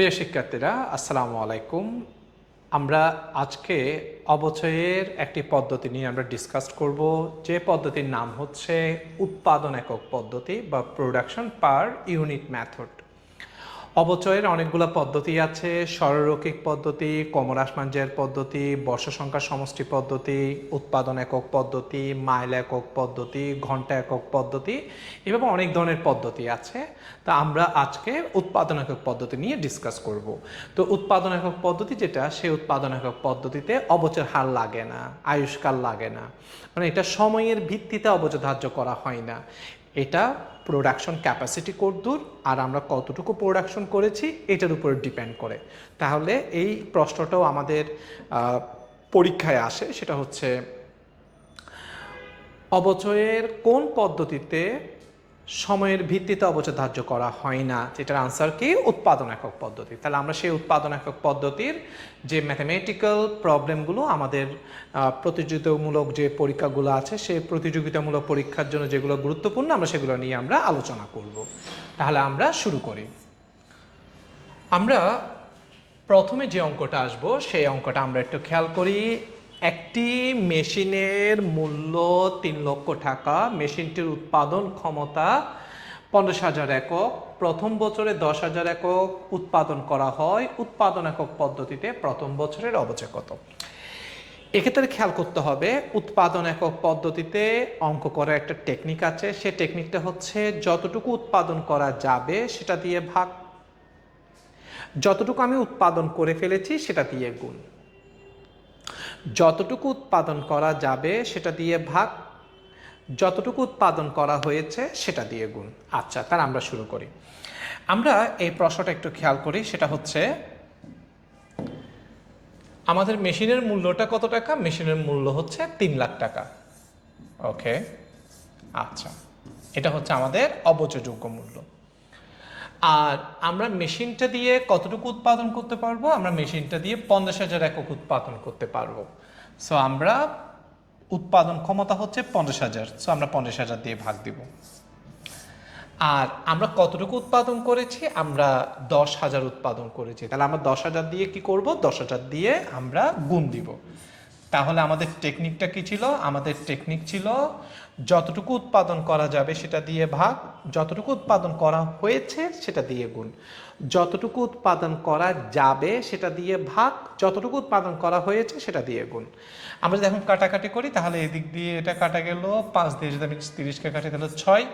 প্রিয় শিক্ষার্থীরা, আসসালামু আলাইকুম। আমরা আজকে অবচয়ের একটি পদ্ধতি নিয়ে আমরা ডিসকাস করব। যে পদ্ধতির নাম হচ্ছে উৎপাদন একক পদ্ধতি বা প্রোডাকশন পার ইউনিট মেথড অবচয়ের অনেকগুলো পদ্ধতি আছে সরলরৈখিক পদ্ধতি কমরাসমাঞ্জের পদ্ধতি বর্ষ সংখ্যা সমষ্টি পদ্ধতি, উৎপাদন একক পদ্ধতি, মাইল একক পদ্ধতি, ঘণ্টা একক পদ্ধতি, এভাবে অনেক ধরনের পদ্ধতি আছে। তা আমরা আজকে উৎপাদন একক পদ্ধতি নিয়ে ডিসকাস করব। তো উৎপাদন একক পদ্ধতি যেটা, সেই উৎপাদন একক পদ্ধতিতে অবচয়ের হার লাগে না, আয়ুষ্কাল লাগে না। মানে এটা সময়ের ভিত্তিতে অবচয় ধার্য করা হয় না। এটা প্রোডাকশন ক্যাপাসিটি কতদূর আর আমরা কতটুকু প্রোডাকশন করেছি এটার উপর ডিপেন্ড করে। তাহলে এই প্রশ্নটাও আমাদের পরীক্ষায় আসে, সেটা হচ্ছে অবচয়ের কোন পদ্ধতিতে সময়ের ভিত্তিতে অবচয় ধার্য করা হয় না, যেটার আনসার কি? উৎপাদন একক পদ্ধতি। তাহলে আমরা সেই উৎপাদন একক পদ্ধতির যে ম্যাথমেটিক্যাল প্রবলেমগুলো আমাদের প্রতিযোগিতামূলক যে পরীক্ষাগুলো আছে, সেই প্রতিযোগিতামূলক পরীক্ষার জন্য যেগুলো গুরুত্বপূর্ণ, আমরা সেগুলো নিয়ে আমরা আলোচনা করব। তাহলে আমরা শুরু করি। আমরা প্রথমে যে অঙ্কটা আসব, সেই অঙ্কটা আমরা একটু খেয়াল করি। একটি মেশিনের মূল্য তিন লক্ষ টাকা। মেশিনটির উৎপাদন ক্ষমতা পঞ্চাশ হাজার একক। প্রথম বছরে দশ হাজার একক উৎপাদন করা হয়। উৎপাদন একক পদ্ধতিতে প্রথম বছরের অবচয় কত এক্ষেত্রে খেয়াল করতে হবে, উৎপাদন একক পদ্ধতিতে অঙ্ক করার একটা টেকনিক আছে। সে টেকনিকটা হচ্ছে যতটুকু উৎপাদন করা যাবে সেটা দিয়ে ভাগ। যতটুকু আমি উৎপাদন করে ফেলেছি সেটা দিয়ে গুণ। যতটুকু উৎপাদন করা যাবে সেটা দিয়ে ভাগ, যতটুকু উৎপাদন করা হয়েছে সেটা দিয়ে গুণ। আচ্ছা তার আমরা শুরু করি। আমরা এই প্রশ্নটা একটু খেয়াল করি, সেটা হচ্ছে, আমাদের মেশিনের মূল্যটা কত টাকা? মেশিনের মূল্য হচ্ছে তিন লাখ টাকা। ওকে আচ্ছা। এটা হচ্ছে আমাদের অবচযোগ্য মূল্য। আর আমরা মেশিনটা দিয়ে কতটুকু উৎপাদন করতে পারব? আমরা মেশিনটা দিয়ে পঞ্চাশ হাজার একক উৎপাদন করতে পারব। সো আমরা উৎপাদন ক্ষমতা হচ্ছে পঞ্চাশ হাজার। সো আমরা পঞ্চাশ হাজার দিয়ে ভাগ দিব। আর আমরা কতটুকু উৎপাদন করেছি? আমরা দশ হাজার উৎপাদন করেছি। তাহলে আমরা দশ হাজার দিয়ে কি করব? দশ হাজার দিয়ে আমরা গুণ দিব। তাহলে আমাদের টেকনিকটা কি ছিল? আমাদের টেকনিক ছিল যতটুকু উৎপাদন করা যাবে সেটা দিয়ে ভাগ, যতটুকু উৎপাদন করা হয়েছে সেটা দিয়ে গুণ। যতটুকু উৎপাদন করা যাবে সেটা দিয়ে ভাগ, যতটুকু উৎপাদন করা হয়েছে সেটা দিয়ে গুণ। আমরা যদি এখন কাটাকাটি করি, তাহলে এদিক দিয়ে এটা কাটা গেল পাঁচ দিয়ে যদি আমি তিরিশকে কাটি, তাহলে ছয়।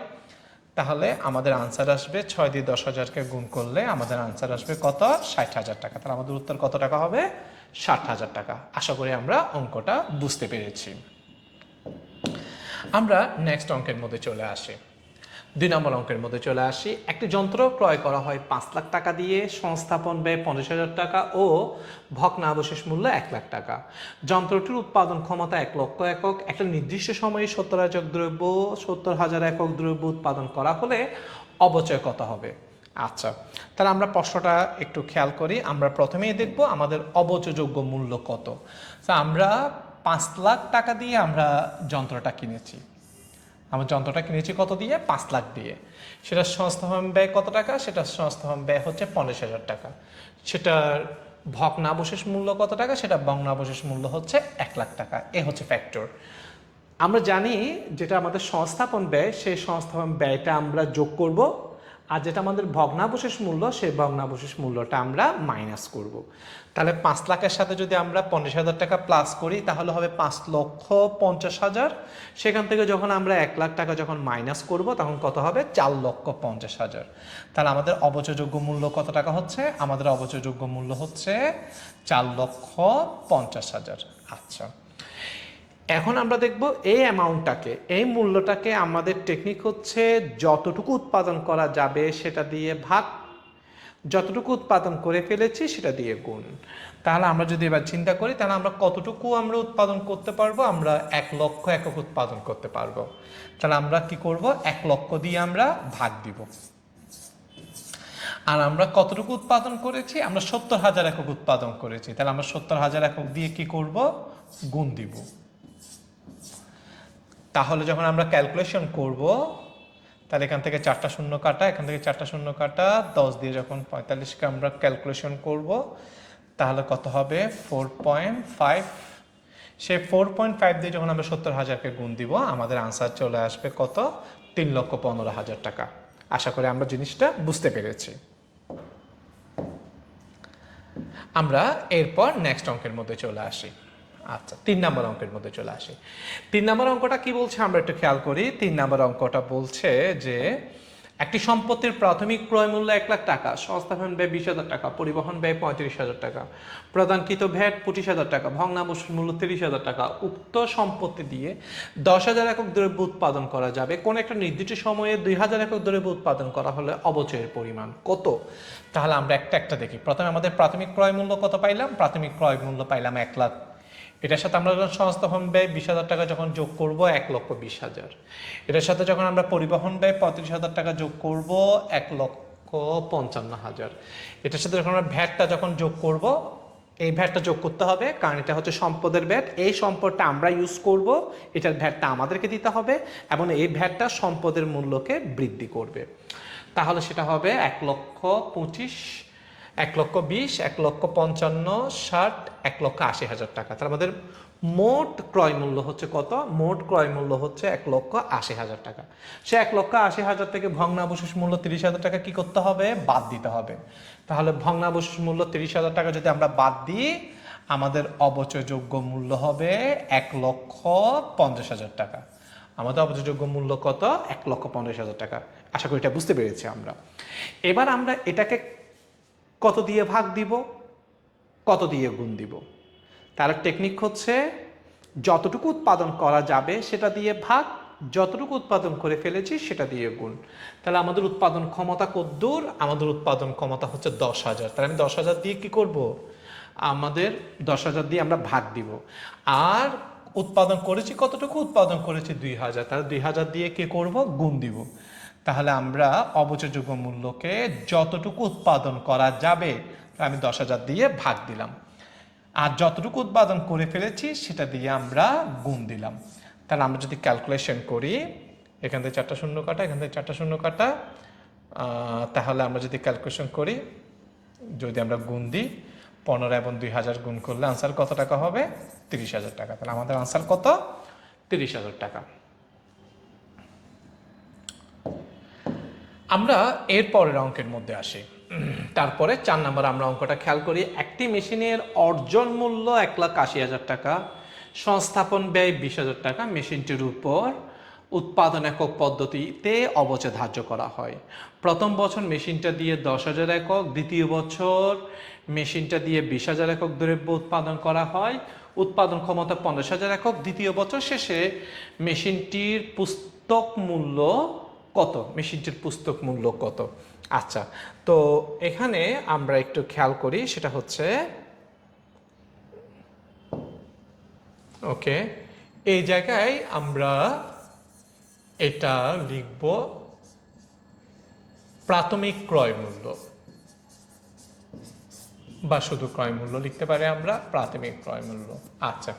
তাহলে আমাদের আনসার আসবে ছয় দিয়ে দশ হাজারকে গুণ করলে আমাদের আনসার আসবে কত? ষাট হাজার টাকা। তাহলে আমাদের উত্তর কত টাকা হবে? ষাট হাজার টাকা। আশা করি আমরা অঙ্কটা বুঝতে পেরেছি। আমরা নেক্সট অঙ্কের মধ্যে চলে আসি। দুই নম্বর অঙ্কের মধ্যে চলে আসি। একটি যন্ত্র ক্রয় করা হয় পাঁচ লাখ টাকা দিয়ে, সংস্থাপন ব্যয় পঞ্চাশ হাজার টাকা ও ভগ্নাবশেষ মূল্য এক লাখ টাকা। যন্ত্রটির উৎপাদন ক্ষমতা এক লক্ষ একক। একটা নির্দিষ্ট সময়ে সত্তর হাজার দ্রব্য, সত্তর হাজার একক দ্রব্য উৎপাদন করা হলে অবচয় কত হবে। আচ্ছা তাহলে আমরা প্রশ্নটা একটু খেয়াল করি। আমরা প্রথমেই দেখব আমাদের অবচযোগ্য মূল্য কত। তো আমরা পাঁচ লাখ টাকা দিয়ে আমরা যন্ত্রটা কিনেছি। আমরা যন্ত্রটা কিনেছি কত দিয়ে? পাঁচ লাখ দিয়ে। সেটা সংস্থাপন ব্যয় কত টাকা? সেটা সংস্থাপন ব্যয় হচ্ছে পঞ্চাশ হাজার টাকা। সেটার ভগ্নাবশেষ মূল্য কত টাকা? সেটা ভগ্নাবশেষ মূল্য হচ্ছে এক লাখ টাকা। এ হচ্ছে ফ্যাক্টর আমরা জানি যেটা আমাদের সংস্থাপন ব্যয়, সেই সংস্থাপন ব্যয়টা আমরা যোগ করব আর যেটা আমাদের ভগ্নাবশেষ মূল্য, সেই ভগ্নাবশেষ মূল্যটা আমরা মাইনাস করব। তাহলে পাঁচ লাখের সাথে যদি আমরা পঞ্চাশ হাজার টাকা প্লাস করি, তাহলে হবে পাঁচ লক্ষ পঞ্চাশ হাজার। সেখান থেকে যখন আমরা এক লাখ টাকা যখন মাইনাস করব, তখন কত হবে? চার লক্ষ পঞ্চাশ হাজার। তাহলে আমাদের অবচয়যোগ্য মূল্য কত টাকা হচ্ছে? আমাদের অবচয়যোগ্য মূল্য হচ্ছে চার লক্ষ পঞ্চাশ হাজার। আচ্ছা। এখন আমরা দেখব এই অ্যামাউন্টটাকে এই মূল্যটাকে আমাদের টেকনিক হচ্ছে যতটুকু উৎপাদন করা যাবে সেটা দিয়ে ভাগ। যতটুকু উৎপাদন করে ফেলেছি সেটা দিয়ে গুণ। তাহলে আমরা যদি এবার চিন্তা করি, তাহলে আমরা কতটুকু আমরা উৎপাদন করতে পারব? আমরা এক লক্ষ একক উৎপাদন করতে পারব। তাহলে আমরা কি করব? এক লক্ষ দিয়ে আমরা ভাগ দিব। আর আমরা কতটুকু উৎপাদন করেছি? আমরা সত্তর হাজার একক উৎপাদন করেছি। তাহলে আমরা সত্তর হাজার একক দিয়ে কি করব? গুণ দিব। তাহলে যখন আমরা ক্যালকুলেশন করব, তাহলে এখান থেকে চারটা শূন্য কাটা, এখান থেকে চারটা শূন্য কাটা, দশ দিয়ে যখন পঁয়তাল্লিশকে আমরা ক্যালকুলেশন করব, তাহলে কত হবে? ফোর পয়েন্ট ফাইভ সে ফোর পয়েন্ট ফাইভ দিয়ে যখন আমরা সত্তর হাজারকে গুণ দিব, আমাদের আনসার চলে আসবে কত? তিন লক্ষ পনেরো হাজার টাকা। আশা করি আমরা জিনিসটা বুঝতে পেরেছি। আমরা এরপর নেক্সট অঙ্কের মধ্যে চলে আসি। আচ্ছা তিন নম্বর অঙ্কের মধ্যে চলে আসি। তিন নম্বর অঙ্কটা কি বলছে? আমরা একটু খেয়াল করি। তিন নম্বর অঙ্কটা বলছে যে, একটি সম্পত্তির প্রাথমিক ক্রয় মূল্য এক লাখ টাকা, সংস্থাপন ব্যয় বিশ হাজার টাকা, পরিবহন ব্যয় পঁয়ত্রিশ হাজার টাকা, প্রদানকৃত ভ্যাট পঁচিশ হাজার টাকা ভগ্নাবশেষ মূল্য তিরিশ হাজার টাকা, উক্ত সম্পত্তি দিয়ে দশ হাজার একক দ্রব্য উৎপাদন করা যাবে। কোন একটা নির্দিষ্ট সময়ে দুই হাজার একক দ্রব্য উৎপাদন করা হলে অবচয়ের পরিমাণ কত? তাহলে আমরা একটা একটা দেখি। প্রথমে আমাদের প্রাথমিক ক্রয় মূল্য কত পাইলাম? প্রাথমিক ক্রয় মূল্য পাইলাম এক লাখ এটার সাথে আমরা যখন সংস্থাপন ব্যয় বিশ হাজার টাকা যখন যোগ করব, এক লক্ষ বিশ হাজার। এটার সাথে যখন আমরা পরিবহন ব্যয় পঁয়ত্রিশ হাজার টাকা যোগ করব, এক লক্ষ পঞ্চান্ন হাজার। এটার সাথে যখন আমরা ভ্যাটটা যখন যোগ করব, এই ভ্যাটটা যোগ করতে হবে কারণ এটা হচ্ছে সম্পদের ভ্যাট। এই সম্পদটা আমরা ইউজ করব, এটার ভ্যাটটা আমাদেরকে দিতে হবে এবং এই ভ্যাটটা সম্পদের মূল্যকে বৃদ্ধি করবে। তাহলে সেটা হবে এক লক্ষ পঁচিশ এক লক্ষ বিশ, এক লক্ষ পঞ্চান্ন, ষাট, এক লক্ষ আশি হাজার টাকা। তার আমাদের মোট ক্রয় মূল্য হচ্ছে কত? মোট ক্রয় মূল্য হচ্ছে এক লক্ষ আশি হাজার টাকা। সে এক লক্ষ আশি হাজার থেকে ভগ্নাবশেষ মূল্য তিরিশ হাজার টাকা কি করতে হবে? বাদ দিতে হবে। তাহলে ভগ্নাবশেষ মূল্য তিরিশ হাজার টাকা যদি আমরা বাদ দিই, আমাদের অবচয়যোগ্য মূল্য হবে এক লক্ষ পঞ্চাশ হাজার টাকা। আমাদের অবচয়যোগ্য মূল্য কত? এক লক্ষ পঞ্চাশ হাজার টাকা। আশা করি এটা বুঝতে পেরেছি আমরা। এবার আমরা এটাকে কত দিয়ে ভাগ দিব? কত দিয়ে গুণ দিব? তার টেকনিক হচ্ছে যতটুকু উৎপাদন করা যাবে সেটা দিয়ে ভাগ, যতটুকু উৎপাদন করে ফেলেছি সেটা দিয়ে গুণ। তাহলে আমাদের উৎপাদন ক্ষমতা কদ্দূর আমাদের উৎপাদন ক্ষমতা হচ্ছে দশ হাজার। তাহলে আমি দশ হাজার দিয়ে কি করব? আমাদের দশ হাজার দিয়ে আমরা ভাগ দিব। আর উৎপাদন করেছি কতটুকু? উৎপাদন করেছি দুই হাজার। তাহলে দুই হাজার দিয়ে কি করব? গুণ দিব। তাহলে আমরা অবচযোগ্য মূল্যকে যতটুকু উৎপাদন করা যাবে আমি দশ হাজার দিয়ে ভাগ দিলাম। আর যতটুকু উৎপাদন করে ফেলেছি, সেটা দিয়ে আমরা গুণ দিলাম। তাহলে আমরা যদি ক্যালকুলেশন করি, এখান থেকে চারটা শূন্য কাটা, এখান থেকে চারটা শূন্য কাটা তাহলে আমরা যদি ক্যালকুলেশন করি, যদি আমরা গুণ দিই, পনেরো এবং দুই হাজার গুণ করলে আনসার কত টাকা হবে? তিরিশ হাজার টাকা। তাহলে আমাদের আনসার কত? তিরিশ হাজার টাকা। আমরা এর পরের অঙ্কের মধ্যে আসি। তারপরে চার নম্বর আমরা অঙ্কটা খেয়াল করি। একটি মেশিনের অর্জন মূল্য এক লাখ আশি হাজার টাকা, সংস্থাপন ব্যয় বিশ হাজার টাকা, মেশিনটির উপর উৎপাদন একক পদ্ধতিতে অবচে ধার্য করা হয়। প্রথম বছর মেশিনটা দিয়ে দশ হাজার একক, দ্বিতীয় বছর মেশিনটা দিয়ে বিশ হাজার একক দ্রব্য উৎপাদন করা হয়। উৎপাদন ক্ষমতা পঞ্চাশ হাজার একক, দ্বিতীয় বছর শেষে মেশিনটির পুস্তক মূল্য কত? মেশিনটির পুস্তক মূল্য কত? আচ্ছা তো এখানে আমরা একটু খেয়াল করি, সেটা হচ্ছে, ওকে, এই জায়গায় আমরা এটা লিখব, প্রাথমিক ক্রয় মূল্য, বা শুধু ক্রয় মূল্য লিখতে পারি আমরা, প্রাথমিক ক্রয় মূল্য। আচ্ছা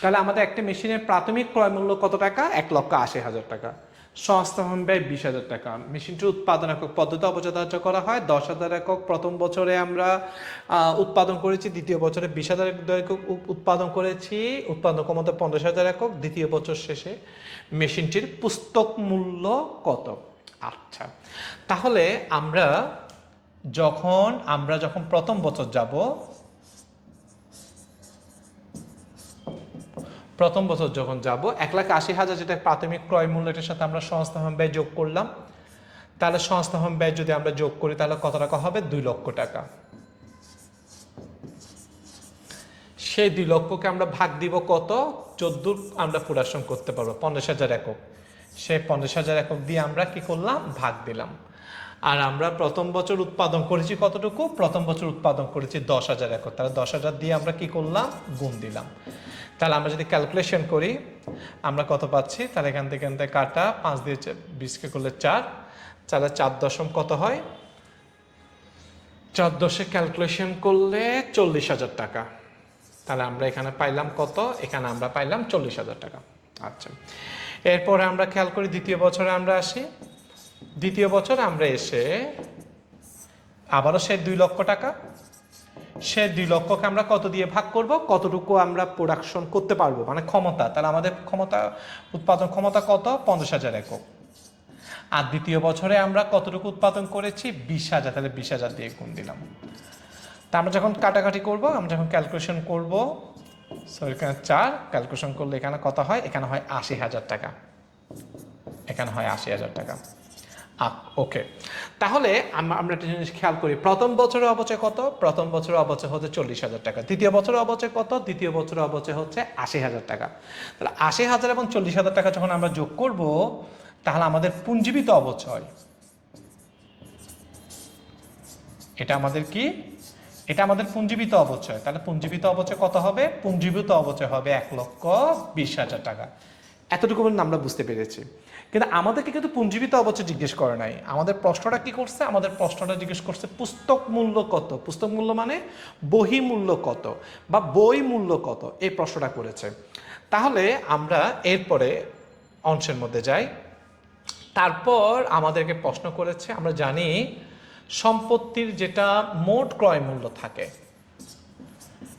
তাহলে আমাদের একটা মেশিনের প্রাথমিক ক্রয় মূল্য কত টাকা? এক লক্ষ আশি হাজার টাকা। সংস্থাপন ব্যয় বিশ হাজার টাকা। মেশিনটির উৎপাদন একক পদ্ধতি অবচার্য করা হয়। দশ হাজার একক প্রথম বছরে আমরা উৎপাদন করেছি, দ্বিতীয় বছরে বিশ হাজার একক উৎপাদন করেছি। উৎপাদন ক্ষমতা পঞ্চাশ হাজার একক। দ্বিতীয় বছর শেষে মেশিনটির পুস্তক মূল্য কত? আচ্ছা তাহলে আমরা যখন আমরা যখন প্রথম বছর যাব প্রথম বছর যখন যাব, এক লাখ আশি হাজার যেটা প্রাথমিক ক্রয় মূল্য এটার সাথে আমরা সংস্থাপন ব্যয় যোগ করলাম, তাহলে সংস্থাপন ব্যয় যদি আমরা যোগ করি, তাহলে কত টাকা হবে? দুই লক্ষ টাকা। সেই দুই লক্ষকে আমরা ভাগ দিব কত? চোদ্দ আমরা পুরাসন করতে পারব, পঞ্চাশ হাজার একক। সেই পঞ্চাশ হাজার একক দিয়ে আমরা কি করলাম? ভাগ দিলাম। আর আমরা প্রথম বছর উৎপাদন করেছি কতটুকু? প্রথম বছর উৎপাদন করেছি দশ হাজার একক। তাহলে দশ হাজার দিয়ে আমরা কি করলাম? গুণ দিলাম। তাহলে আমরা যদি ক্যালকুলেশন করি, আমরা কত পাচ্ছি? তাহলে এখান থেকে এখান থেকে কাটা পাঁচ দিয়ে বিশকে করলে চার, তাহলে চার দশম কত হয়? চার দশে ক্যালকুলেশন করলে চল্লিশ হাজার টাকা। তাহলে আমরা এখানে পাইলাম কত? এখানে আমরা পাইলাম চল্লিশ হাজার টাকা। আচ্ছা। এরপরে আমরা খেয়াল করি দ্বিতীয় বছরে আমরা আসি। দ্বিতীয় বছর আমরা এসে আবারও সে দুই লক্ষ টাকা সে দুই লক্ষকে আমরা কত দিয়ে ভাগ করব? কতটুকু আমরা প্রোডাকশন করতে পারব? মানে ক্ষমতা। তাহলে আমাদের ক্ষমতা, উৎপাদন ক্ষমতা কত? পঞ্চাশ হাজার একক। আর দ্বিতীয় বছরে আমরা কতটুকু উৎপাদন করেছি? বিশ হাজার। তাহলে বিশ হাজার দিয়ে গুণ দিলাম। তা আমরা যখন কাটাকাটি করব, আমরা যখন ক্যালকুলেশন করব সো এখানে চার ক্যালকুলেশন করলে এখানে কত হয়? এখানে হয় আশি হাজার টাকা। এখানে হয় আশি হাজার টাকা। ওকে তাহলে আমরা আমরা একটা জিনিস খেয়াল করি। প্রথম বছরের অবচয় কত? প্রথম বছরের অবচয় হচ্ছে চল্লিশ হাজার টাকা। দ্বিতীয় বছরের অবচয় কত? দ্বিতীয় বছরের অবচয় হচ্ছে আশি হাজার টাকা। তাহলে আশি হাজার এবং চল্লিশ হাজার টাকা যখন আমরা যোগ করব, তাহলে আমাদের পুঞ্জীবিত অবচয়। এটা আমাদের কি? এটা আমাদের পুঞ্জীবিত অবচয়। তাহলে পুঞ্জীবিত অবচয় কত হবে? পুঞ্জীবিত অবচয় হবে এক লক্ষ বিশ হাজার টাকা। এতটুকু পর্যন্ত আমরা বুঝতে পেরেছি। কিন্তু আমাদেরকে কিন্তু পুঞ্জীবিত অবচয় জিজ্ঞেস করে নাই। আমাদের প্রশ্নটা কি করছে? আমাদের প্রশ্নটা জিজ্ঞেস করছে, পুস্তক মূল্য কত? পুস্তক মূল্য মানে বহি মূল্য কত বা বই মূল্য কত? এই প্রশ্নটা করেছে। তাহলে আমরা এরপরে অংশের মধ্যে যাই। তারপর আমাদেরকে প্রশ্ন করেছে, আমরা জানি সম্পত্তির যেটা মোট ক্রয় মূল্য থাকে,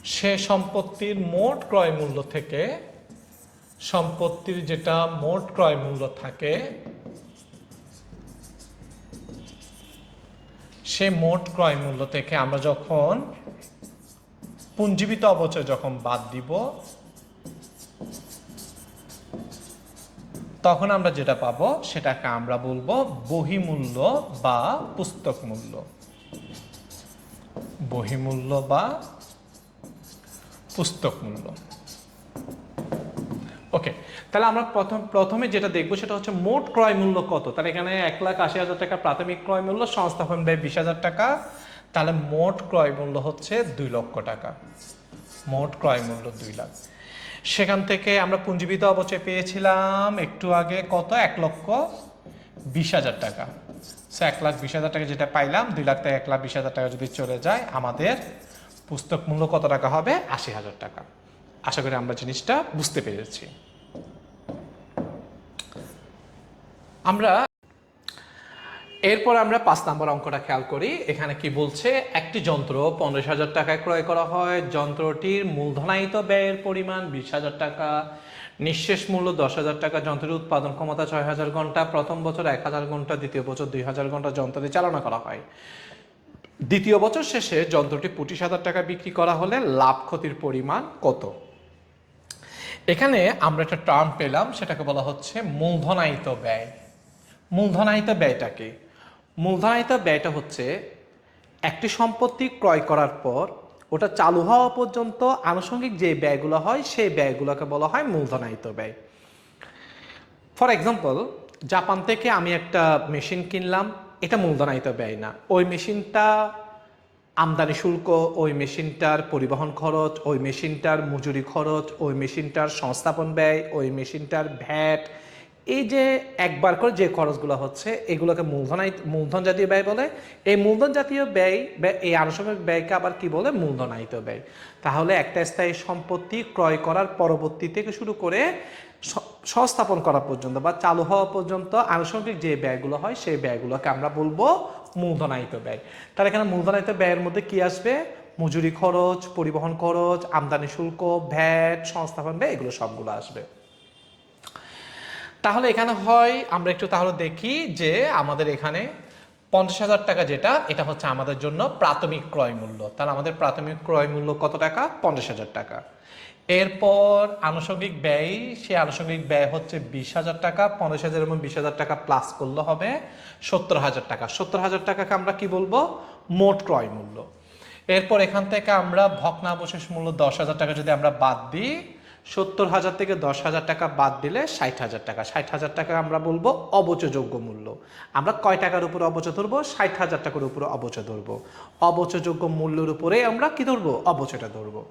সে সম্পত্তির মোট ক্রয় মূল্য থেকে সম্পত্তির যেটা মোট ক্রয় মূল্য থাকে, সে মোট ক্রয় মূল্য থেকে আমরা যখন পুঞ্জীবিত অবচয় যখন বাদ দিব, তখন আমরা যেটা পাবো সেটাকে আমরা বলব বহিমূল্য বা পুস্তক মূল্য। বহিমূল্য বা পুস্তক মূল্য। তাহলে আমরা প্রথম প্রথমে যেটা দেখব সেটা হচ্ছে মোট ক্রয় মূল্য কত? তাহলে এখানে এক লাখ আশি হাজার টাকা প্রাথমিক ক্রয় মূল্য সংস্থাপন ব্যয় বিশ হাজার টাকা। তাহলে মোট ক্রয় মূল্য হচ্ছে দুই লক্ষ টাকা। মোট ক্রয় মূল্য দুই লাখ। সেখান থেকে আমরা পুঞ্জীবিত অবচয় পেয়েছিলাম একটু আগে কত? এক লক্ষ বিশ হাজার টাকা। সো এক লাখ বিশ হাজার টাকা যেটা পাইলাম, দুই লাখ থেকে এক লাখ বিশ হাজার টাকা যদি চলে যায়, আমাদের পুস্তক মূল্য কত টাকা হবে? আশি হাজার টাকা। আশা করি আমরা জিনিসটা বুঝতে পেরেছি। আমরা এরপর আমরা পাঁচ নম্বর অঙ্কটা খেয়াল করি। এখানে কি বলছে? একটি যন্ত্র পঞ্চাশ হাজার টাকায় ক্রয় করা হয়। যন্ত্রটির মূলধনায়িত ব্যয়ের পরিমাণ বিশ হাজার টাকা। নিঃশেষ মূল্য দশ হাজার টাকা। যন্ত্রের উৎপাদন ক্ষমতা ছয় হাজার ঘণ্টা। প্রথম বছর এক হাজার ঘণ্টা। দ্বিতীয় বছর দুই হাজার ঘণ্টা যন্ত্রটি চালনা করা হয়। দ্বিতীয় বছর শেষে যন্ত্রটি পঁচিশ হাজার টাকা বিক্রি করা হলে লাভ ক্ষতির পরিমাণ কত? এখানে আমরা একটা টার্ম পেলাম। সেটাকে বলা হচ্ছে মূলধনায়িত ব্যয়। মূলধনায়িত ব্যয়টা কি মূলধনায়িত ব্যয়টা হচ্ছে একটি সম্পত্তি ক্রয় করার পর ওটা চালু হওয়া পর্যন্ত আনুষঙ্গিক যে ব্যয়গুলো হয়, সেই ব্যয়গুলোকে বলা হয় মূলধনায়িত ব্যয়। ফর এক্সাম্পল জাপান থেকে আমি একটা মেশিন কিনলাম, এটা মূলধনায়িত ব্যয় না। ওই মেশিনটা আমদানি শুল্ক, ওই মেশিনটার পরিবহন খরচ, ওই মেশিনটার মজুরি খরচ, ওই মেশিনটার সংস্থাপন ব্যয়, ওই মেশিনটার ভ্যাট এই যে একবার করে যে খরচগুলো হচ্ছে, এগুলোকে মূলধনাই মূলধন জাতীয় ব্যয় বলে। এই মূলধন জাতীয় ব্যয় এই আনুষঙ্গিক ব্যয়কে আবার কি বলে? মূলধনায়িত ব্যয়। তাহলে একটা স্থায়ী সম্পত্তি ক্রয় করার পরবর্তী থেকে শুরু করে সংস্থাপন করা পর্যন্ত বা চালু হওয়া পর্যন্ত আনুষঙ্গিক যে ব্যয়গুলো হয়, সেই ব্যয়গুলোকে আমরা বলব মূলধনায়িত ব্যয়। তাহলে এখানে মূলধনায়িত ব্যয়ের মধ্যে কি আসবে? মজুরি খরচ, পরিবহন খরচ, আমদানি শুল্ক, ভ্যাট, সংস্থাপন ব্যয়, এগুলো সবগুলো আসবে। তাহলে এখানে হয়, আমরা একটু তাহলে দেখি যে আমাদের এখানে পঞ্চাশ হাজার টাকা যেটা, এটা হচ্ছে আমাদের জন্য প্রাথমিক ক্রয় মূল্য। তাহলে আমাদের প্রাথমিক ক্রয় মূল্য কত টাকা? পঞ্চাশ হাজার টাকা। এরপর আনুষঙ্গিক ব্যয়, সে আনুষঙ্গিক ব্যয় হচ্ছে বিশ হাজার টাকা, পঞ্চাশ হাজার এবং বিশ হাজার টাকা প্লাস করলে হবে সত্তর হাজার টাকা। সত্তর হাজার টাকাকে আমরা কি বলব? মোট ক্রয় মূল্য। এরপর এখান থেকে আমরা ভগ্নাবশেষ মূল্য দশ হাজার টাকা যদি আমরা বাদ দিই সত্তর হাজার থেকে দশ হাজার টাকা বাদ দিলে ষাট হাজার টাকা। ষাট হাজার টাকা আমরা বলব অবচযোগ্য মূল্য। আমরা কয় টাকার উপরে অবচয় ধরবো? ষাট হাজার টাকার উপরে অবচয় ধরবো। অবচযোগ্য মূল্যের উপরে আমরা কি ধরবো? অবচয়টা ধরবো।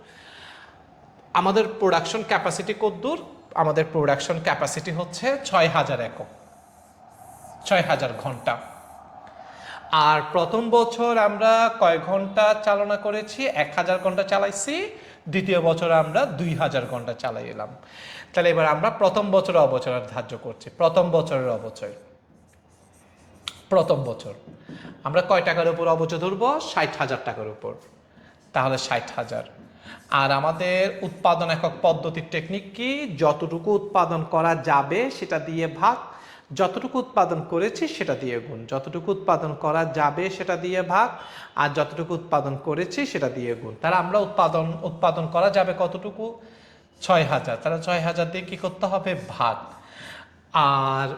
আমাদের প্রোডাকশন ক্যাপাসিটি কদ্দূর আমাদের প্রোডাকশন ক্যাপাসিটি হচ্ছে ছয় হাজার একক। ছয় হাজার ঘণ্টা। আর প্রথম বছর আমরা কয় ঘণ্টা চালনা করেছি? এক হাজার ঘণ্টা চালাইছি। দ্বিতীয় বছরে আমরা দুই হাজার ঘণ্টা চালাই এলাম। তাহলে এবার আমরা প্রথম বছরের অবচয় ধার্য করছি। প্রথম বছরের অবচয়। প্রথম বছর। আমরা কয় টাকার উপর অবচয় ধরবো? ষাট হাজার টাকার উপর। তাহলে ষাট হাজার। আর আমাদের উৎপাদন একক পদ্ধতির টেকনিক কি? যতটুকু উৎপাদন করা যাবে সেটা দিয়ে ভাগ যতটুকু উৎপাদন করেছি সেটা দিয়ে গুণ। যতটুকু উৎপাদন করা যাবে সেটা দিয়ে ভাগ, আর যতটুকু উৎপাদন করেছি সেটা দিয়ে গুণ। তাহলে আমরা উৎপাদন উৎপাদন করা যাবে কতটুকু? ছয় হাজার। তাহলে ছয় হাজার দিয়ে কী করতে হবে? ভাগ। আর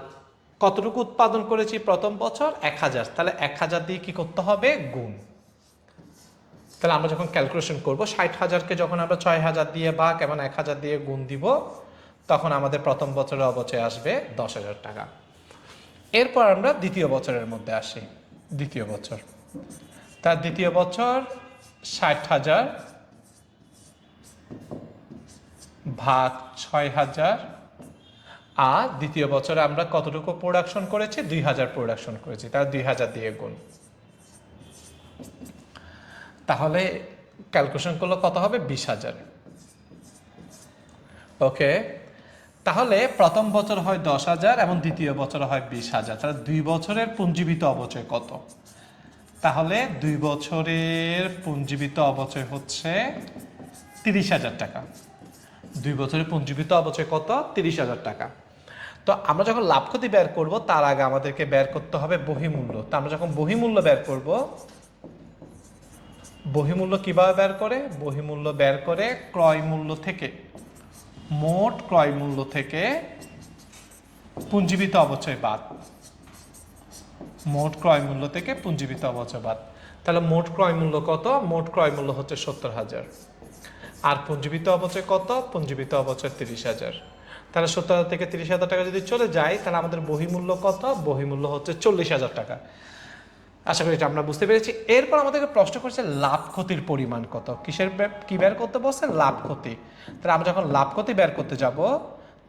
কতটুকু উৎপাদন করেছি প্রথম বছর? এক হাজার। তাহলে এক হাজার দিয়ে কী করতে হবে? গুণ। তাহলে আমরা যখন ক্যালকুলেশন করব, ষাট হাজারকে যখন আমরা ছয় হাজার দিয়ে ভাগ এবং এক হাজার দিয়ে গুণ দিব তখন আমাদের প্রথম বছরের অবচয় আসবে দশ হাজার টাকা। এরপর আমরা দ্বিতীয় বছরের মধ্যে আসি, দ্বিতীয় বছর। তার দ্বিতীয় বছর ষাট হাজার ভাগ ছয় হাজার, আর দ্বিতীয় বছরে আমরা কতটুকু প্রোডাকশন করেছি? দুই হাজার প্রোডাকশন করেছি, তার দুই হাজার দিয়ে গুণ। তাহলে ক্যালকুলেশন করলে কত হবে? বিশ হাজার। ওকে তাহলে প্রথম বছর হয় দশ হাজার এবং দ্বিতীয় বছর হয় বিশ হাজার। তাহলে দুই বছরের পুঞ্জীবিত অবচয় কত? তাহলে দুই বছরের পুঞ্জীবিত অবচয় হচ্ছে তিরিশ হাজার টাকা। দুই বছরের পুঞ্জীবিত অবচয় কত? তিরিশ হাজার টাকা। তো আমরা যখন লাভ ক্ষতি বের করব, তার আগে আমাদেরকে বের করতে হবে বহিমূল্য। তো আমরা যখন বহিমূল্য বের করব, বহিমূল্য কীভাবে বের করে? বহিমূল্য বের করে ক্রয় মূল্য থেকে। মোট ক্রয় মূল্য থেকে পুঞ্জীবিত অবচয় বাদ। মোট ক্রয় মূল্য থেকে পুঞ্জীবিত অবচয় বাদ। তাহলে মোট ক্রয় মূল্য কত? মোট ক্রয় মূল্য হচ্ছে সত্তর হাজার। আর পুঞ্জীবিত অবচয় কত? পুঞ্জীবিত অবচয় তিরিশ হাজার। তাহলে সত্তর হাজার থেকে তিরিশ হাজার টাকা যদি চলে যায়, তাহলে আমাদের বহিমূল্য কত? বহিমূল্য হচ্ছে চল্লিশ হাজার টাকা। আশা করি এটা আমরা বুঝতে পেরেছি। এরপর আমাদেরকে প্রশ্ন করছে, লাভ ক্ষতির পরিমাণ কত? কিসের কি বের করতে বলছে? লাভ ক্ষতি। তাহলে আমরা যখন লাভ ক্ষতি বের করতে যাব,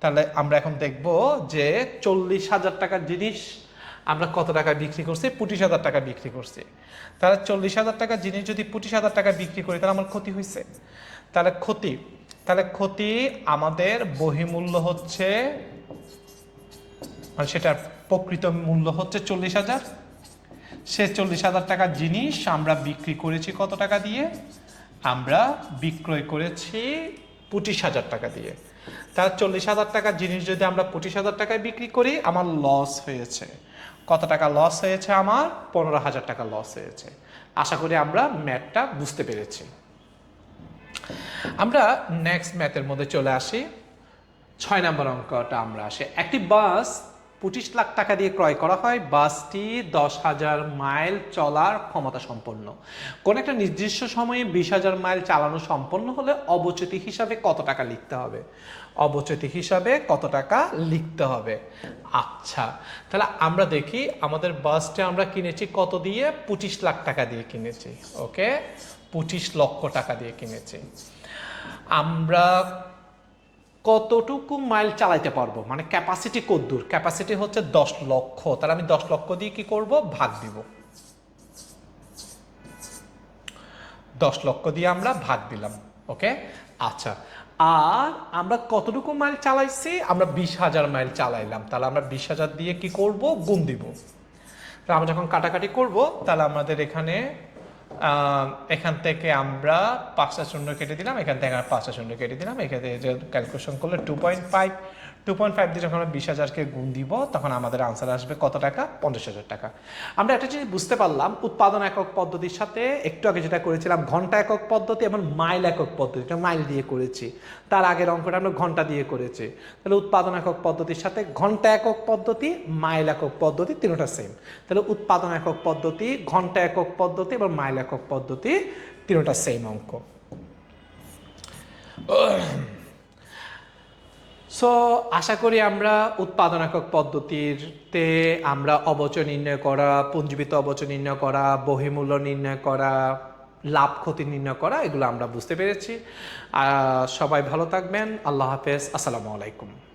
তাহলে আমরা এখন দেখব যে চল্লিশ হাজার টাকার জিনিস আমরা কত টাকা বিক্রি করছি? পঁচিশ হাজার টাকা বিক্রি করছি। তাহলে চল্লিশ হাজার টাকার জিনিস যদি পঁচিশ হাজার টাকা বিক্রি করি, তাহলে আমার ক্ষতি হয়েছে তাহলে ক্ষতি। তাহলে ক্ষতি আমাদের বহিমূল্য হচ্ছে মানে সেটার প্রকৃত মূল্য হচ্ছে চল্লিশ হাজার। সে চল্লিশ হাজার টাকার জিনিস আমরা বিক্রি করেছি কত টাকা দিয়ে? আমরা বিক্রয় করেছি পঁচিশ হাজার টাকা দিয়ে। তার চল্লিশ হাজার টাকার জিনিস যদি আমরা পঁচিশ হাজার টাকায় বিক্রি করি, আমার লস হয়েছে। কত টাকা লস হয়েছে আমার? পনেরো হাজার টাকা লস হয়েছে। আশা করি আমরা ম্যাথটা বুঝতে পেরেছি। আমরা নেক্সট ম্যাথের মধ্যে চলে আসি। ছয় নম্বর অঙ্কটা আমরা আসি। একটি বাস পঁচিশ লাখ টাকা দিয়ে ক্রয় করা হয়। বাসটি দশ হাজার মাইল চলার ক্ষমতা সম্পন্ন। কোন একটা নির্দিষ্ট সময়ে বিশ হাজার মাইল চালানো সম্পন্ন হলে অবচেতি হিসাবে কত টাকা লিখতে হবে? অবচেতি হিসাবে কত টাকা লিখতে হবে? আচ্ছা তাহলে আমরা দেখি আমাদের বাসটা আমরা কিনেছি কত দিয়ে? পঁচিশ লাখ টাকা দিয়ে কিনেছি, ওকে? পঁচিশ লক্ষ টাকা দিয়ে কিনেছি। আমরা কতটুকু মাইল চালাইতে পারব? মানে ক্যাপাসিটি কদ্দূর ক্যাপাসিটি হচ্ছে দশ লক্ষ। তাহলে আমি দশ লক্ষ দিয়ে কি করব? ভাগ দিব। দশ লক্ষ দিয়ে আমরা ভাগ দিলাম ওকে আচ্ছা আর আমরা কতটুকু মাইল চালাইছি? আমরা বিশ হাজার মাইল চালাইলাম। তাহলে আমরা বিশ হাজার দিয়ে কি করব? গুণ দিব। আমরা যখন কাটাকাটি করব, তাহলে আমাদের এখানে এখান থেকে আমরা পাঁচটা শূন্য কেটে দিলাম, এখান থেকে আমরা পাঁচটা শূন্য কেটে দিলাম, এখানে যে ক্যালকুলেশন করলে two point five two point five দিয়ে যখন আমরা বিশ হাজারকে গুণ দিব, তখন আমাদের আনসার আসবে কত টাকা? পঞ্চাশ হাজার টাকা। আমরা একটা জিনিস বুঝতে পারলাম, উৎপাদন একক পদ্ধতির সাথে একটু আগে যেটা করেছিলাম, ঘণ্টা একক পদ্ধতি এবং মাইল একক পদ্ধতি মাইল দিয়ে করেছি। তার আগের অঙ্কটা আমরা ঘণ্টা দিয়ে করেছি। তাহলে উৎপাদন একক পদ্ধতির সাথে ঘণ্টা একক পদ্ধতি, মাইল একক পদ্ধতি তিনটা সেম তাহলে উৎপাদন একক পদ্ধতি, ঘণ্টা একক পদ্ধতি এবং মাইল একক পদ্ধতি তিনটা সেম অঙ্ক। সো আশা করি আমরা উৎপাদনাকক পদ্ধতিরতে আমরা অবচয় নির্ণয় করা পুঞ্জীবিত অবচয় নির্ণয় করা, বহিমূল্য নির্ণয় করা, লাভ ক্ষতি নির্ণয় করা, এগুলো আমরা বুঝতে পেরেছি। সবাই ভালো থাকবেন। আল্লাহ হাফেজ। আসসালামু আলাইকুম।